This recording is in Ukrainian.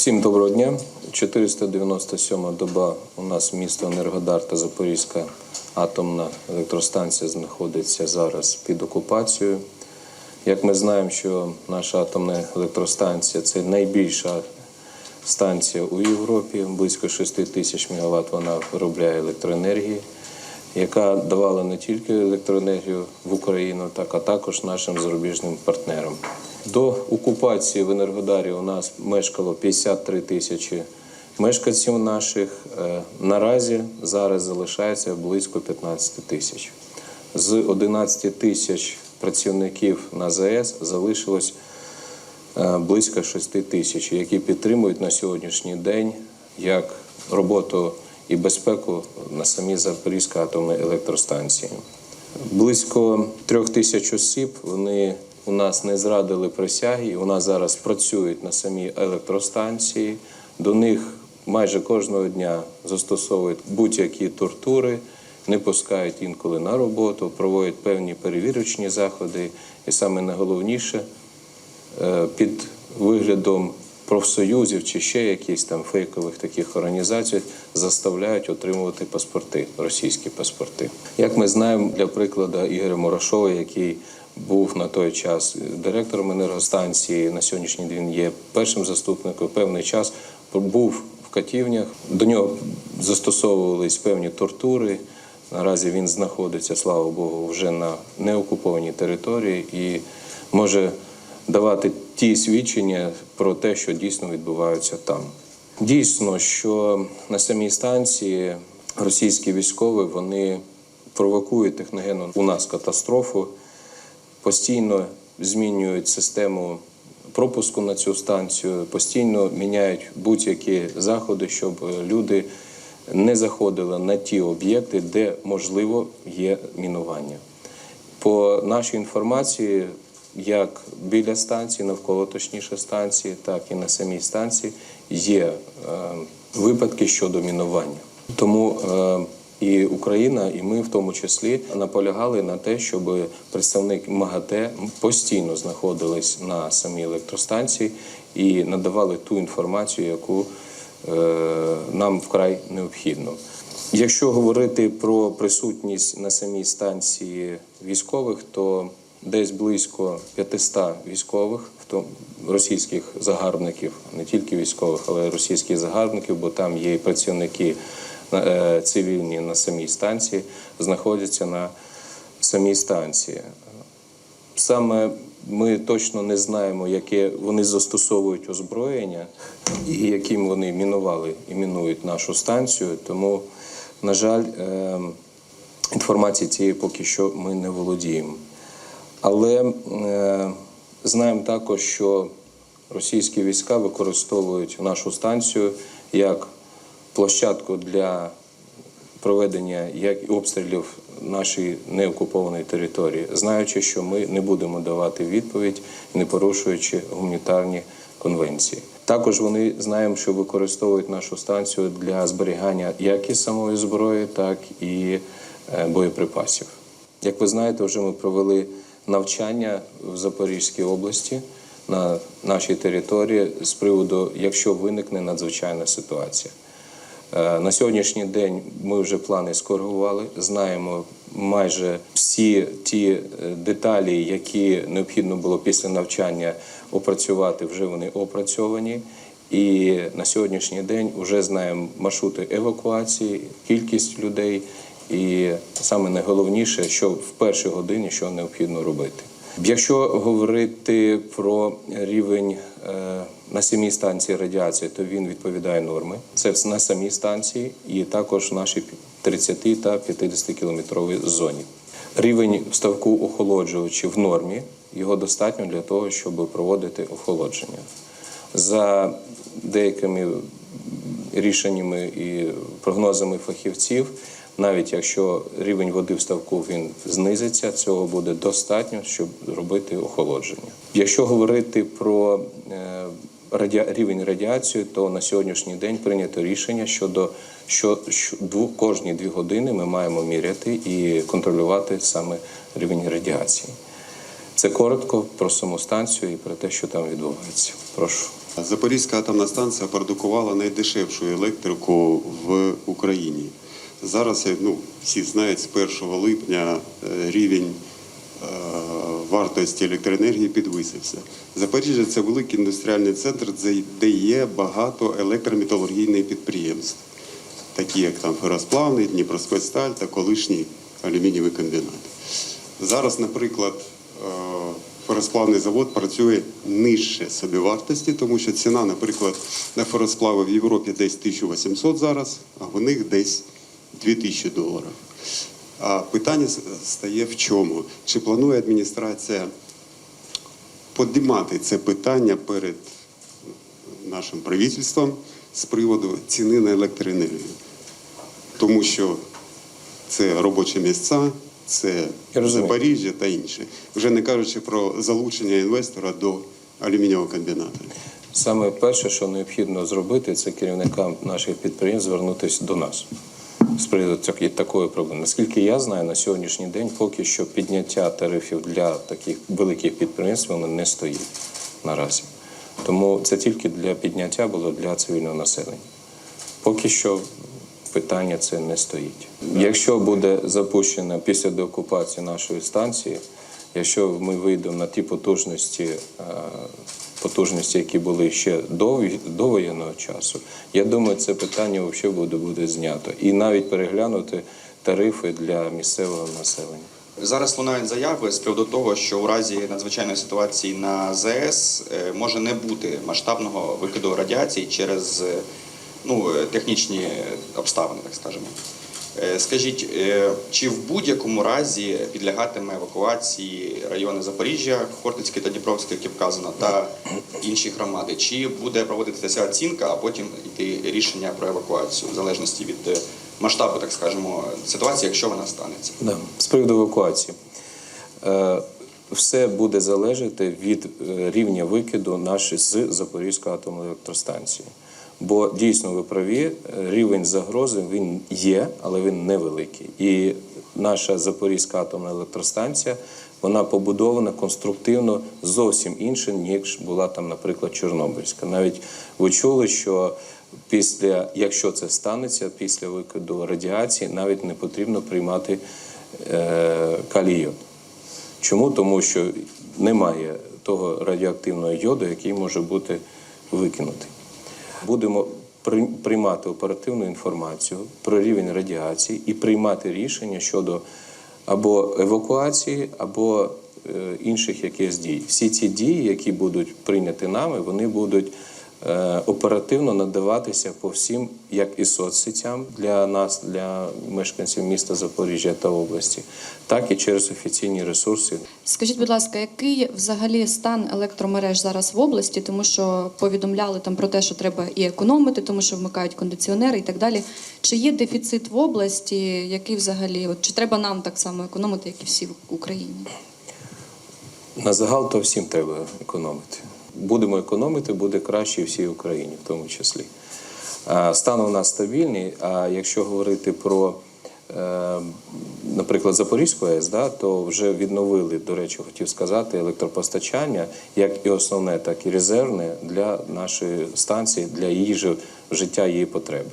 Всім доброго дня. 497 доба у нас місто Енергодар та Запорізька атомна електростанція знаходиться зараз під окупацією. Як ми знаємо, що наша атомна електростанція це найбільша станція у Європі, близько 6 тисяч МВт вона виробляє електроенергії, яка давала не тільки електроенергію в Україну, так а також нашим зарубіжним партнерам. До окупації в Енергодарі у нас мешкало 53 тисячі мешканців наших. Е, Наразі зараз залишається близько 15 тисяч. З 11 тисяч працівників на ЗАЕС залишилось е, близько 6 тисяч, які підтримують на сьогоднішній день як роботу і безпеку на самій Запорізькій атомній електростанції. Близько трьох тисяч осіб вони у нас не зрадили присяги, у нас зараз працюють на самій електростанції. До них майже кожного дня застосовують будь-які тортури, не пускають інколи на роботу, проводять певні перевірочні заходи. І саме найголовніше е, під виглядом профсоюзів чи ще якихось там фейкових таких організацій заставляють отримувати паспорти, російські паспорти. Як ми знаємо, для прикладу Ігоря Морошова, який був на той час директором енергостанції, на сьогоднішній день він є першим заступником, певний час був в катівнях. До нього застосовувались певні тортури. Наразі він знаходиться, слава Богу, вже на неокупованій території і може давати ті свідчення про те, що дійсно відбуваються там. Дійсно, що на самій станції російські військові вони провокують техногенну у нас катастрофу, постійно змінюють систему пропуску на цю станцію, постійно міняють будь-які заходи, щоб люди не заходили на ті об'єкти, де можливо є мінування. По нашій інформації, як біля станції, навколо точніше станції, так і на самій станції є е, випадки щодо мінування. Тому е, і Україна, і ми в тому числі наполягали на те, щоб представник МАГАТЕ постійно знаходились на самій електростанції і надавали ту інформацію, яку е, нам вкрай необхідно. Якщо говорити про присутність на самій станції військових, то десь близько 500 військових, російських загарбників, не тільки військових, але й російських загарбників, бо там є і працівники е, цивільні на самій станції, знаходяться на самій станції. Саме ми точно не знаємо, яке вони застосовують озброєння і яким вони мінували і мінують нашу станцію. Тому, на жаль, е, інформації цієї поки що ми не володіємо. Але е, знаємо також, що російські війська використовують нашу станцію як площадку для проведення як обстрілів нашої неокупованої території, знаючи, що ми не будемо давати відповідь, не порушуючи гуманітарні конвенції. Також вони знаємо, що використовують нашу станцію для зберігання як і самої зброї, так і е, боєприпасів. Як ви знаєте, вже ми провели навчання в Запорізькій області на нашій території з приводу, якщо виникне надзвичайна ситуація. Е, На сьогоднішній день ми вже плани скоригували, знаємо майже всі ті е, деталі, які необхідно було після навчання опрацювати, вже вони опрацьовані. І на сьогоднішній день вже знаємо маршрути евакуації, кількість людей, і саме найголовніше, що в першій годині що необхідно робити. Якщо говорити про рівень е, на самій станції радіації, то він відповідає норми. Це на самій станції і також в нашій 30 та 50 кілометровій зоні. Рівень ставку охолоджувачів в нормі його достатньо для того, щоб проводити охолодження. За деякими рішеннями і прогнозами фахівців, навіть якщо рівень води в ставку він знизиться, цього буде достатньо, щоб робити охолодження. Якщо говорити про е, радіа- рівень радіації, то на сьогоднішній день прийнято рішення щодо що, дву, кожні дві години ми маємо міряти і контролювати саме рівень радіації. Це коротко про саму станцію і про те, що там відбувається. Прошу. Запорізька атомна станція продукувала найдешевшу електрику в Україні. Зараз ну, всі знають, з 1 липня е, рівень е, вартості електроенергії підвисився. Запоріжжя це великий індустріальний центр, де- є багато електрометалургійних підприємств, такі як там Феросплавний, Дніпроскосталь та колишній алюмінієвий комбінат. Зараз, наприклад, е, феросплавний завод працює нижче собівартості, тому що ціна, наприклад, на феросплави в Європі десь 1800 зараз, а в них десь 2000 доларів. А питання стає в чому? Чи планує адміністрація піднімати це питання перед нашим правительством з приводу ціни на електроенергію? Тому що це робочі місця, це Запоріжжя та інше. Вже не кажучи про залучення інвестора до алюмінієвого комбінату. Саме перше, що необхідно зробити, це керівникам наших підприємств звернутися до нас з приводу такої проблеми. Наскільки я знаю, на сьогоднішній день поки що підняття тарифів для таких великих підприємств воно не стоїть наразі. Тому це тільки для підняття було для цивільного населення. Поки що питання це не стоїть. Якщо буде запущено після деокупації нашої станції, якщо ми вийдемо на ті потужності, е, потужності, які були ще до, до воєнного часу, я думаю, це питання взагалі буде, буде знято. І навіть переглянути тарифи для місцевого населення. Зараз лунають заяви з приводу того, що у разі надзвичайної ситуації на ЗАЕС е, може не бути масштабного викиду радіації через е, ну, е, технічні обставини, так скажемо. Е, Скажіть, е, чи в будь-якому разі підлягатиме евакуації райони Запоріжжя, Хортицький та Дніпровський, які вказано, та інші громади? Чи буде проводитися оцінка, а потім йти рішення про евакуацію в залежності від е, масштабу, так скажемо, ситуації, якщо вона станеться? Да. З приводу евакуації. Все буде залежати від рівня викиду нашої з Запорізької атомної електростанції. Бо дійсно ви праві, е, рівень загрози він є, але він невеликий. І наша Запорізька атомна електростанція вона побудована конструктивно зовсім інше, ніж була там, наприклад, Чорнобильська. Навіть ви чули, що після, якщо це станеться, після викиду радіації навіть не потрібно приймати е, калій-йод. Чому? Тому що немає того радіоактивного йоду, який може бути викинутий. Будемо при- приймати оперативну інформацію про рівень радіації і приймати рішення щодо або евакуації, або е, інших якихось дій. Всі ці дії, які будуть прийняті нами, вони будуть оперативно надаватися по всім, як і соцсетям для нас, для мешканців міста Запоріжжя та області, так і через офіційні ресурси Скажіть, будь ласка, який взагалі стан електромереж зараз в області? Тому що повідомляли там про те, що треба і економити, тому що вмикають кондиціонери і так далі. Чи є дефіцит в області, який взагалі, от, чи треба нам так само економити, як і всі в Україні? На загал то всім треба економити. Будемо економити, буде краще всій Україні, в тому числі. Стан у нас стабільний. А якщо говорити про, е, наприклад, Запорізьку АЕС, да, то вже відновили, до речі, хотів сказати, електропостачання, як і основне, так і резервне для нашої станції, для її життя, її потреби.